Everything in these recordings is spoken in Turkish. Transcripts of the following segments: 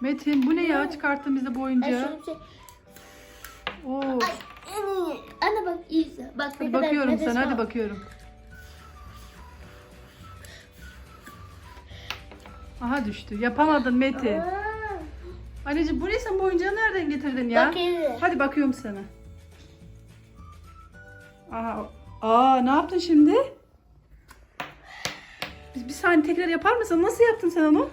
Metin bu ne ya çıkarttın bize bu oyuncağı? şey. Oo. Ay. Anne bak izle. Bak ne kadar bakıyorum nefes sana hadi bakıyorum. Aha düştü. Yapamadın Metin. Aa, Anneciğim bu ne sen bu oyuncağı nereden getirdin ya? Bak. Hadi bakıyorum sana. Aha. Aa ne yaptın şimdi? Bir, bir saniye tekrar yapar mısın? Nasıl yaptın sen onu?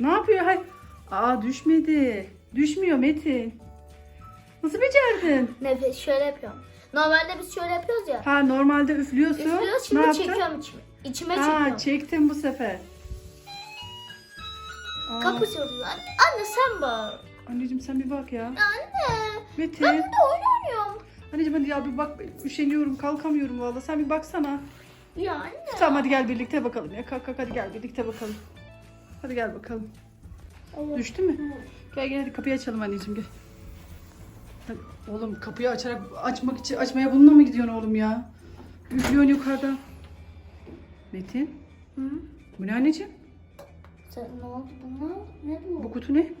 Ne yapıyor? Hay. Aa düşmedi. Düşmüyor Metin. Nasıl becerdin? Nefes şöyle yapıyorum. Normalde biz şöyle yapıyoruz ya. Ha normalde üflüyorsun. Üflüyoruz ne şimdi yaptın? çekiyorum içime. İçime Ha çekiyorum. çektim bu sefer. Aa, Kapı çalıyor. Anne, anne sen bak. Anneciğim sen bir bak ya. Anne. Metin. Ben burada oyun oynuyorum. Anneciğim hadi ya bir bak üşeniyorum kalkamıyorum valla sen bir baksana. Ya anne. Tamam hadi gel birlikte bakalım ya kalk kalk hadi gel birlikte bakalım. Hadi gel bakalım. Evet. Düştü mü? Gel gel hadi kapıyı açalım anneciğim gel. Hadi, oğlum kapıyı açarak açmak için açmaya bununla mı gidiyorsun oğlum ya? Üflüyorsun yukarıda. Metin Hı? bu ne anneciğim? Sen ne oldu buna? Ne bu? Bu kutu ne?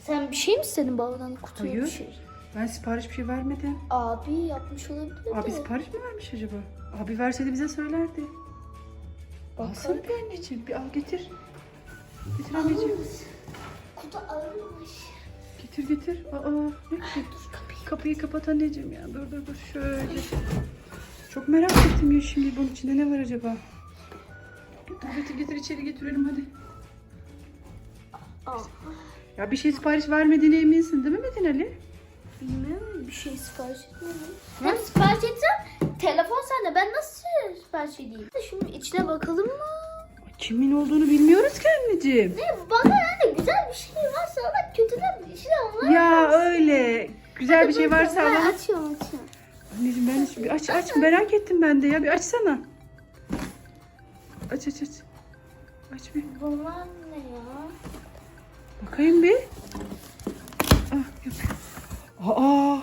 Sen bir şey mi istedin babadan kutuya Hayır. bir şey? Ben sipariş bir şey vermedim. Abi yapmış olabilir Abi sipariş mi vermiş acaba? Abi verseydi bize söylerdi. Alsana bir anneciğim bir al getir. Getir anneciğim. Kutu ağırmış. Getir getir. Aa ne ki? Kapıyı. Kapıyı kapat anneciğim ya. Dur dur dur şöyle. Çok merak ettim ya şimdi bunun içinde ne var acaba? Getir getir içeri götürelim hadi. Aa, Ya bir şey sipariş vermediğine eminsin değil mi Metin Ali? bilmiyorum bir şey sipariş etmedim. Hem sipariş etsem telefon sende ben nasıl sipariş edeyim? Şunun içine bakalım mı? Kimin olduğunu bilmiyoruz ki anneciğim. Ne bana yani güzel bir şey varsa Allah kötüden bir şey onlar. Ya öyle. Güzel bir şey varsa alalım. açıyorum açıyorum. Anneciğim ben hiç- bir aç aç merak ettim ben de ya bir açsana. Aç aç aç. Aç bir Bunlar ne ya? bakayım bir. Ah yok. Aa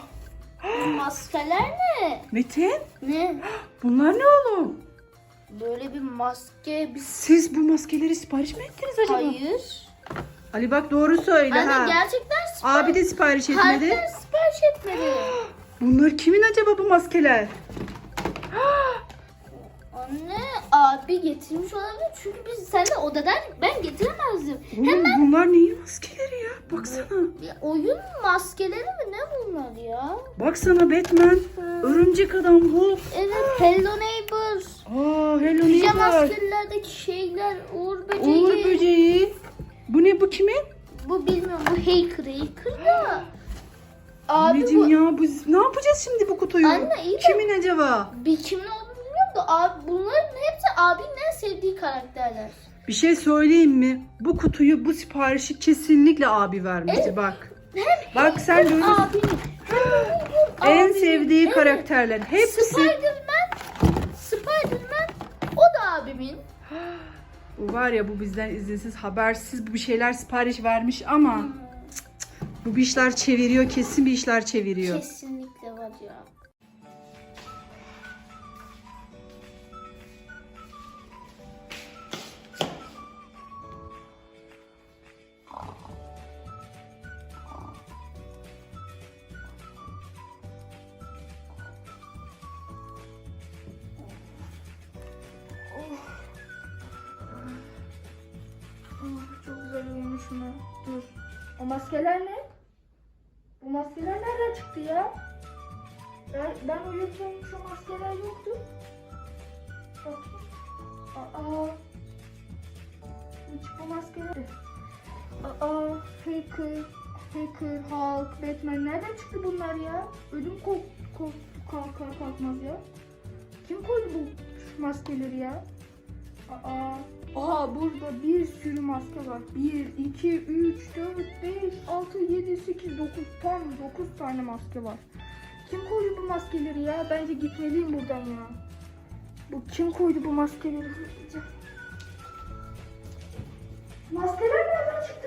maskeler ne? Metin Ne? bunlar ne oğlum? Böyle bir maske bir Siz bu maskeleri sipariş mi ettiniz acaba? Hayır. Ali bak doğru söyle Anne ha. gerçekten sipariş Abi de sipariş etmedi. Harbiden sipariş etmedi. Bunlar kimin acaba bu maskeler? Anne abi getirmiş olabilir çünkü biz seninle odadan ben getiremezdim. Oğlum bunlar neyin maskeleri ya? Baksana. Bir oyun maskeleri mi ne bunlar ya? Baksana Batman, Örümcek Adam, Hulk. Evet Hello Neighbor. Aa Hello Pijama askerlerdeki şeyler Uğur böceği. Uğur böceği. Bu ne bu kimin? Bu bilmiyorum bu Haker Haker da. Abi Anneciğim bu ya biz ne yapacağız şimdi bu kutuyu? Anne, iyi de- Kimin acaba? bir kimin olduğunu bilmiyorum da abi bunların hepsi abinin en sevdiği karakterler. Bir şey söyleyeyim mi? Bu kutuyu, bu siparişi kesinlikle abi vermişti bak. Bak sen görürsün. Abinin. En sevdiği karakterler. Hepsi. Spiderman o da abimin. Bu var ya bu bizden izinsiz, habersiz bu bir şeyler sipariş vermiş ama cık cık, bu bir işler çeviriyor, kesin bir işler çeviriyor. Kesinlikle var ya. O maskeler ne? Bu maskeler nereden çıktı ya? Ben, ben uyurken şu maskeler yoktu. Bakayım. Aa. Hiç bu maskeler. Aa. Faker. Faker, Hulk, Batman. Nereden çıktı bunlar ya? Ödüm kork, kork, kalkar kalkmaz ya. Kim koydu bu maskeleri ya? Aa, Aha burada bir sürü maske var. 1, 2, 3, 4, 5, 6, 7, 8, 9 tam 9 tane maske var. Kim koydu bu maskeleri ya? Bence gitmeliyim buradan ya. Bu kim koydu bu maskeleri? Maskeler nereden çıktı?